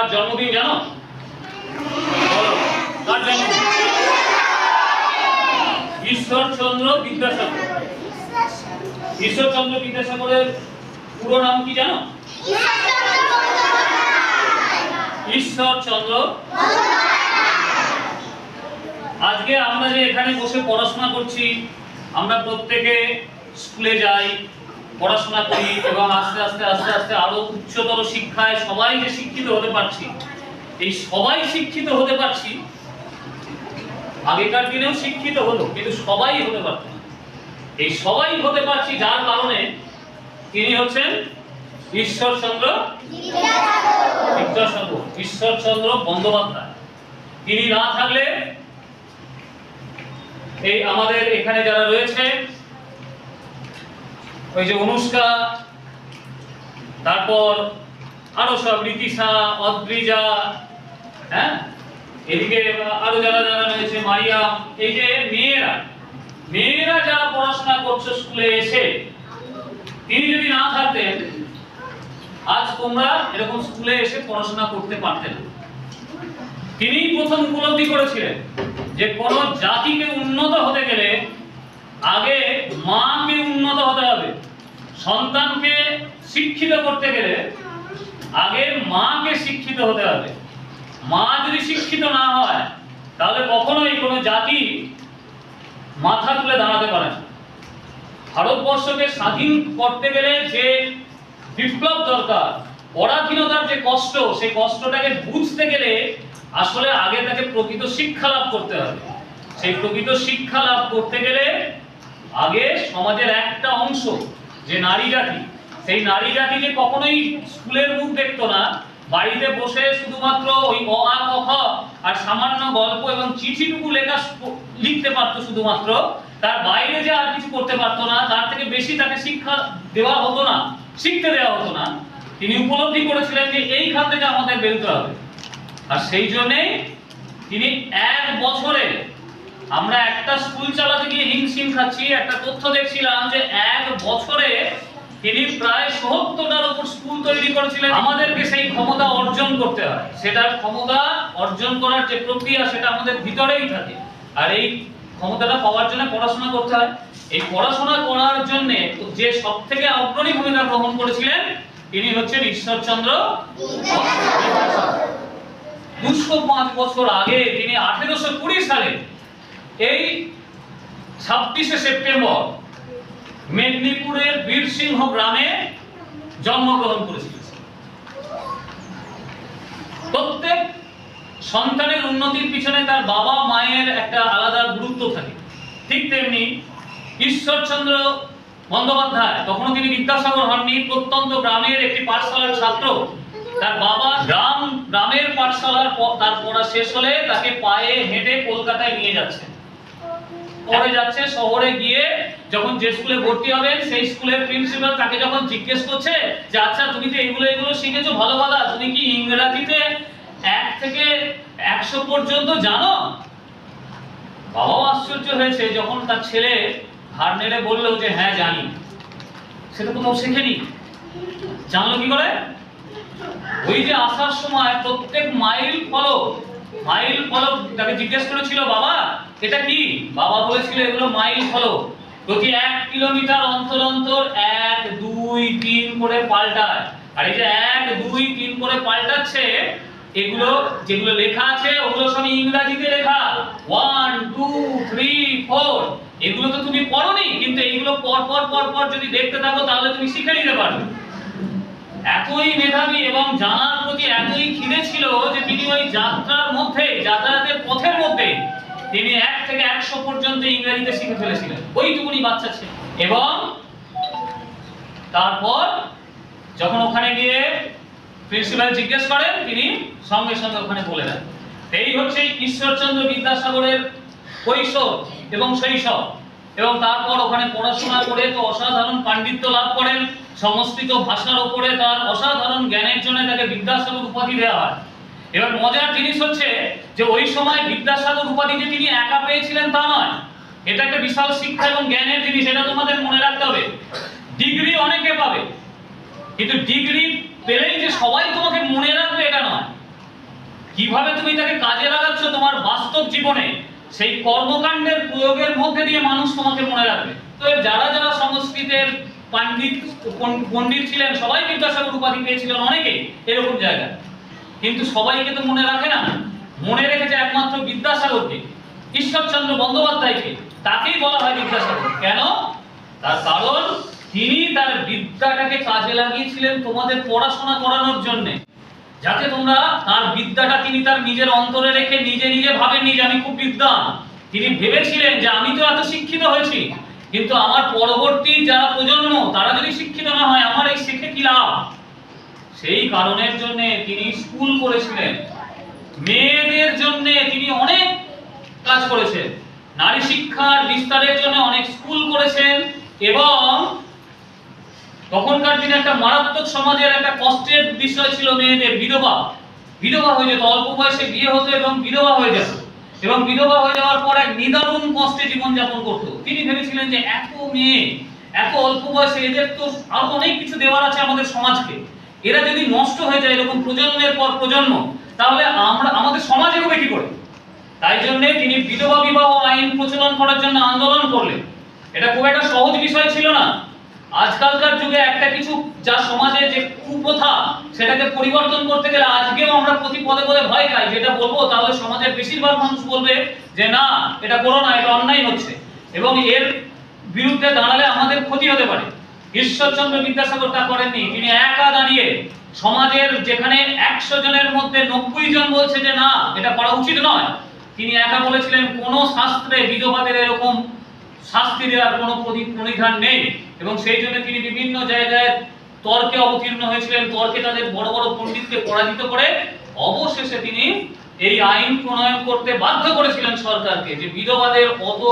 কার জন্মদিন জানো? কার জন্মদিন। ঈশ্বরচন্দ্র বিদ্যাসাগর। ঈশ্বরচন্দ্র বিদ্যাসাগরের পুরো নাম কি জানো? ঈশ্বরচন্দ্র আজকে আমরা যে এখানে বসে পড়াশোনা করছি, আমরা প্রত্যেকে স্কুলে যাই পড়াশোনা করি এবং আস্তে আস্তে আস্তে আস্তে আরও উচ্চতর শিক্ষায় সবাই যে শিক্ষিত হতে পারছি, এই সবাই শিক্ষিত হতে পারছি, আগেকার দিনেও শিক্ষিত হলো কিন্তু সবাই হতে পারত এই সবাই হতে পারছি যার কারণে তিনি হচ্ছেন ঈশ্বরচন্দ্র বিদ্যাসাগর ঈশ্বরচন্দ্র বন্দ্যোপাধ্যায়। তিনি না থাকলে এই আমাদের এখানে যারা রয়েছে ওই যে অনুষ্কা, তারপর আরও সব, রীতিশা, অদ্রিজা হ্যাঁ এদিকে আরও যারা যারা রয়েছে, মারিয়াম, এই যে মেয়েরা মেয়েরা যারা পড়াশোনা করছে স্কুলে এসে, তিনি যদি না থাকতেন, আজ তোমরা এরকম স্কুলে এসে পড়াশোনা করতে পারতেন না। তিনিই প্রথম উপলব্ধি করেছিলেন যে কোন জাতিকে উন্নত হতে গেলে আগে মাকে উন্নত হতে সন্তানকে শিক্ষিত করতে গেলে আগে মাকে শিক্ষিত হতে হবে। মা যদি শিক্ষিত না হয়, তাহলে কখনোই কোনো জাতি মাথা তুলে দাঁড়াতে পারে না। ভারতবর্ষকে স্বাধীন করতে গেলে যে বিপ্লব দরকার, পরাধীনতার যে কষ্ট, সেই কষ্টটাকে বুঝতে গেলে আসলে আগে তাকে প্রকৃত শিক্ষা লাভ করতে হবে। সেই প্রকৃত শিক্ষা লাভ করতে গেলে আগে সমাজের একটা অংশ যে নারী জাতি সেই নারী জাতি যে কখনোই স্কুলের মুখ দেখতো না, বাড়িতে বসে শুধুমাত্র ওই অ আ ক খ আর সামান্য গল্প এবং চিঠিটুকু লেখা লিখতে পারতো শুধুমাত্র, তার বাইরে যে আর কিছু করতে পারতো না, তার থেকে বেশি তাকে শিক্ষা দেওয়া হতো না, শিখতে দেওয়া হতো না, তিনি উপলব্ধি করেছিলেন যে এইখান থেকে আমাদের বেরোতে হবে। আর সেই জন্যে তিনি এক বছরে আমরা একটা স্কুল চালাতে গিয়ে হিমশিম খাচ্ছি, একটা তথ্য দেখছিলাম যে এক বছরে তিনি প্রায় সত্তরটার উপর স্কুল তৈরি করেছিলেন। আমাদেরকে সেই ক্ষমতা অর্জন করতে হয়। সেটার ক্ষমতা অর্জন করার যে প্রক্রিয়া, সেটা আমাদের ভিতরেই থাকে। আর এই ক্ষমতাটা পাওয়ার জন্য পড়াশোনা করতে হয়। এই পড়াশোনা করার জন্য যে সব থেকে অগ্রণী ভূমিকা গ্রহণ করেছিলেন, তিনি হচ্ছেন ঈশ্বরচন্দ্র দুশো পাঁচ বছর আগে তিনি আঠেরোশো কুড়ি সালে এই ছাব্বিশে সেপ্টেম্বর মেদিনীপুরের বীরসিংহ গ্রামে জন্মগ্রহণ করেছিলেন প্রত্যেক সন্তানের উন্নতির পিছনে তার বাবা মায়ের একটা আলাদা গুরুত্ব থাকে। ঠিক তেমনি ঈশ্বরচন্দ্র বন্দ্যোপাধ্যায় তখনও তিনি বিদ্যাসাগর হননি, প্রত্যন্ত গ্রামের একটি পাঠশালার ছাত্র। তার বাবা গ্রাম, গ্রামের পাঠশালার তার পড়া শেষ হলে তাকে পায়ে হেঁটে কলকাতায় নিয়ে যাচ্ছে পরে যাচ্ছে, শহরে গিয়ে যখন যে স্কুলে ভর্তি হবেন, সেই স্কুলের প্রিন্সিপাল তাকে যখন জিজ্ঞেস করছে যে আচ্ছা তুমি তো এগুলো এগুলো শিখেছো, ভালো কথা তুমি কি ইংরেজিতে এক থেকে একশো পর্যন্ত জানো? বাবাও আশ্চর্য হয়েছে যখন তার ছেলে হার নেড়ে বলল যে হ্যাঁ জানি। সেটা কোথাও শেখেনি। জানলো কি করে? ওই যে আসার সময় প্রত্যেক মাইল ফলক মাইল ফলক তাকে জিজ্ঞেস করেছিল, বাবা, এটা কি? বাবা বলেছিল, এগুলো মাইল ফলক প্রতি এক কিলোমিটার অন্তর অন্তর এক, দুই, তিন করে পাল্টায়। আর এই যে এক, দুই, তিন করে পাল্টাচ্ছে, এগুলো যেগুলো লেখা আছে, ওগুলো সব ইংরাজিতে লেখা। ওয়ান টু থ্রি ফোর এগুলো তো তুমি পড়োনি, কিন্তু এইগুলো পর পর পর পর যদি দেখতে থাকো, তাহলে তুমি শিখে নিতে পারবে। এতই মেধাবী এবং জানার প্রতি এতই খিদে ছিল যে তিনি ওই যাত্রার মধ্যে যাতায়াতের পথের মধ্যে তিনি এক থেকে একশো পর্যন্ত ইংরেজিতে শিখে ফেলেছিলেন। ওইটুকুনি বাচ্চা ছিল। এবং তারপর যখন ওখানে গিয়ে প্রিন্সিপাল জিজ্ঞেস করেন, তিনি সঙ্গে সঙ্গে ওখানে বলে দেন। এই হচ্ছে ঈশ্বরচন্দ্র বিদ্যাসাগরের কৈশোর এবং শৈশব। এবং তারপর ওখানে পড়াশোনা করে তো অসাধারণ পাণ্ডিত্য লাভ করেন। সংস্কৃত ভাষার উপরে তার অসাধারণ জ্ঞানের জন্য তাকে বিদ্যাসাগর উপাধি দেওয়া হয়। এবার মজার জিনিস হচ্ছে যে ওই সময় বিদ্যাসাগর উপাধি যে তিনি একা পেয়েছিলেন তা নয়। এটা একটা বিশাল শিক্ষা এবং জ্ঞানের জিনিস, এটা তোমাদের মনে রাখতে হবে। ডিগ্রি অনেকে পাবে, কিন্তু ডিগ্রি পেলেই যে সবাই তোমাকে মনে রাখবে এটা নয়। কীভাবে তুমি তাকে কাজে লাগাচ্ছ তোমার বাস্তব জীবনে, সেই কর্মকাণ্ডের প্রয়োগের মধ্যে দিয়ে মানুষ তোমাকে মনে রাখবে। তো যারা যারা সংস্কৃতের পাণ্ডিত পণ্ডিত ছিলেন সবাই, বিদ্যাসাগর উপাধি পেয়েছিলেন অনেকেই এরকম জায়গায় কিন্তু সবাইকে তো মনে রাখে না। মনে রেখেছে একমাত্র বিদ্যাসাগরকে, ঈশ্বরচন্দ্র বন্দ্যোপাধ্যায়কে, তাকেই বলা হয় বিদ্যাসাগর। কেন? তার কারণ, তিনি তার বিদ্যাটাকে কাজে লাগিয়েছিলেন তোমাদের পড়াশোনা করানোর জন্যে। যাতে তোমরা তার বিদ্যাটা তিনি তার নিজের অন্তরে রেখে নিজে নিজে ভাবেননি যে আমি খুব বিদ্বান তিনি ভেবেছিলেন যে আমি তো এত শিক্ষিত হয়েছি। কিন্তু আমার পরবর্তী যারা প্রজন্ম, তারা যদি শিক্ষিত না হয়, আমার এই শিখে কি লাভ? সেই কারণের জন্য তিনি স্কুল করেছিলেন। মেয়েদের জন্য তিনি অনেক কাজ করেছেন। নারী শিক্ষার বিস্তারের জন্য অনেক স্কুল করেছেন এবং তখনকার দিনে একটা মারাত্মক সমাজের একটা কষ্টের বিষয় ছিল মেয়েদের বিধবা। বিধবা হয়ে যেত, অল্প বয়সে বিয়ে হতো এবং বিধবা হয়ে যেত। এবং বিধবা হয়ে যাওয়ার পর এক নিদারুণ কষ্টে জীবনযাপন করত। তিনি ভেবেছিলেন যে এত মেয়ে, এত অল্প বয়সে এদের তো আরও অনেক কিছু দেওয়ার আছে আমাদের সমাজকে। এরা যদি নষ্ট হয়ে যায় এরকম প্রজন্মের পর প্রজন্ম, তাহলে আমরা, আমাদের সমাজ এগোবে কি করে? তাই জন্য তিনি বিধবা বিবাহ আইন প্রচলন করার জন্য আন্দোলন করলেন। এটা খুব একটা সহজ বিষয় ছিল না। আজকালকার যুগে একটা কিছু যা সমাজে যে কুপ্রথা, সেটাকে পরিবর্তন করতে গেলে আজকেও আমরা প্রতি পদে পদে ভয় খাই। যেটা বলব, তাহলে সমাজের বেশিরভাগ মানুষ বলবে যে, না, এটা করো না, এটা অন্যায় হচ্ছে। এবং এর বিরুদ্ধে দাঁড়ালে আমাদের ক্ষতি হতে পারে। ঈশ্বরচন্দ্র বিদ্যাসাগর তা করেননি। তিনি একা দাঁড়িয়ে সমাজের যেখানে একশো জনের মধ্যে নব্বই জন বলছে যে, না, এটা করা উচিত নয়। তিনি একা বলেছিলেন, কোনো শাস্ত্রে বিধবাদের এরকম শাস্তি দেওয়ার কোনো প্রণিধান নেই। এবং সেই জন্য তিনি বিভিন্ন জায়গায় তর্কে অবতীর্ণ হয়েছিলেন। তর্কে তাদের বড় বড় পণ্ডিতকে পরাজিত করে অবশেষে তিনি এই আইন প্রণয়ন করতে বাধ্য করেছিলেন সরকারকে যে বিধবাদের অত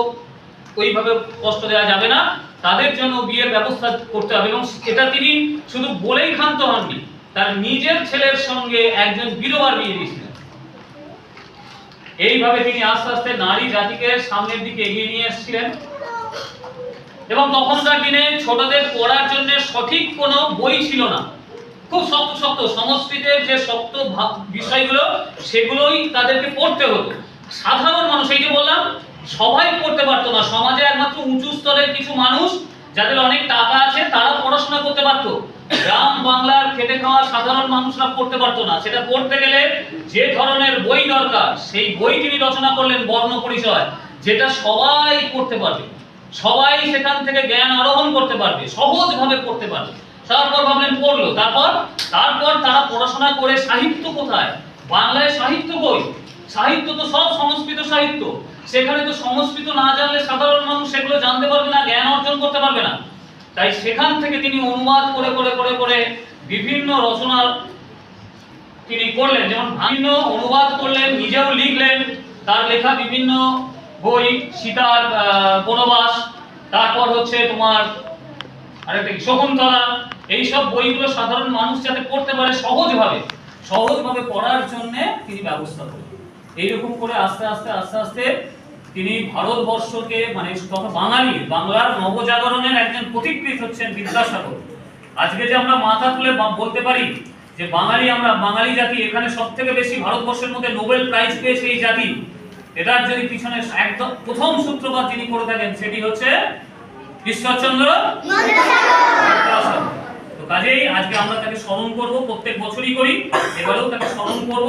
ওইভাবে কষ্ট দেওয়া যাবে না। তাদের জন্য বিয়ের ব্যবস্থা করতে হবে। এবং এটা তিনি শুধু বলেই ক্ষান্ত হননি, তার নিজের ছেলের সঙ্গে একজন বিধবার বিয়ে দিয়েছিলেন। এইভাবে তিনি আস্তে আস্তে নারী জাতিকে সামনের দিকে এগিয়ে নিয়ে এসেছিলেন। এবং তখনকার দিনে ছোটদের পড়ার জন্য সঠিক কোনো বই ছিল না। খুব শক্ত শক্ত সংস্কৃতের যে শক্ত বিষয়গুলো, সেগুলোই তাদেরকে পড়তে হতো। সাধারণ মানুষ, এই যে বললাম, সবাই পড়তে পারতো না। সমাজে একমাত্র উঁচু স্তরের কিছু মানুষ, যাদের অনেক টাকা আছে, তারা পড়াশোনা করতে পারতো। গ্রাম বাংলার খেটে খাওয়া সাধারণ মানুষরা পড়তে পারতো না। সেটা পড়তে গেলে যে ধরনের বই দরকার, সেই বই তিনি রচনা করলেন বর্ণ পরিচয়, যেটা সবাই পড়তে পারবে। সবাই সেখান থেকে জ্ঞান আরোহণ করতে পারবে, সহজভাবে পড়তে পারবে। তারপর ভাবলেন পড়ল। তারপর তারপর তারা পড়াশোনা করে সাহিত্য কোথায়? বাংলায় সাহিত্য বই। সাহিত্য তো সব সংস্কৃত সাহিত্য। সেখানে তো সংস্কৃত না জানলে সাধারণ মানুষ সেগুলো জানতে পারবে না, জ্ঞান অর্জন করতে পারবে না। তাই সেখান থেকে তিনি অনুবাদ করে করে করে করে বিভিন্ন রচনা তিনি করলেন। যেমন ভিন্ন অনুবাদ করলেন, নিজেও লিখলেন, তার লেখা বিভিন্ন বই, সীতার বনবাস, তারপর হচ্ছে তোমার আরেকটা কি, শকুন্তলা, এইসব বইগুলো সাধারণ মানুষ যাতে পড়তে পারে সহজভাবে সহজভাবে পড়ার জন্য তিনি ব্যবস্থা করলেন এইরকম করে আস্তে আস্তে আস্তে আস্তে তিনি ভারতবর্ষকে মানে তথা বাঙালি, বাংলার নবজাগরণের একজন প্রতিকৃত হচ্ছেন বিদ্যাসাগর। আজকে যে আমরা মাথা তুলে বলতে পারি যে বাঙালি আমরা, বাঙালি জাতি, এখানে সব থেকে বেশি ভারতবর্ষের মধ্যে নোবেল প্রাইজ পেয়েছে এই জাতি। এটার যদি পিছনে একদম প্রথম সূত্রপাত যিনি করে থাকেন, সেটি হচ্ছে ঈশ্বরচন্দ্র তো কাজেই আজকে আমরা তাকে স্মরণ করব, প্রত্যেক বছরই করি, এবারেও তাকে স্মরণ করব।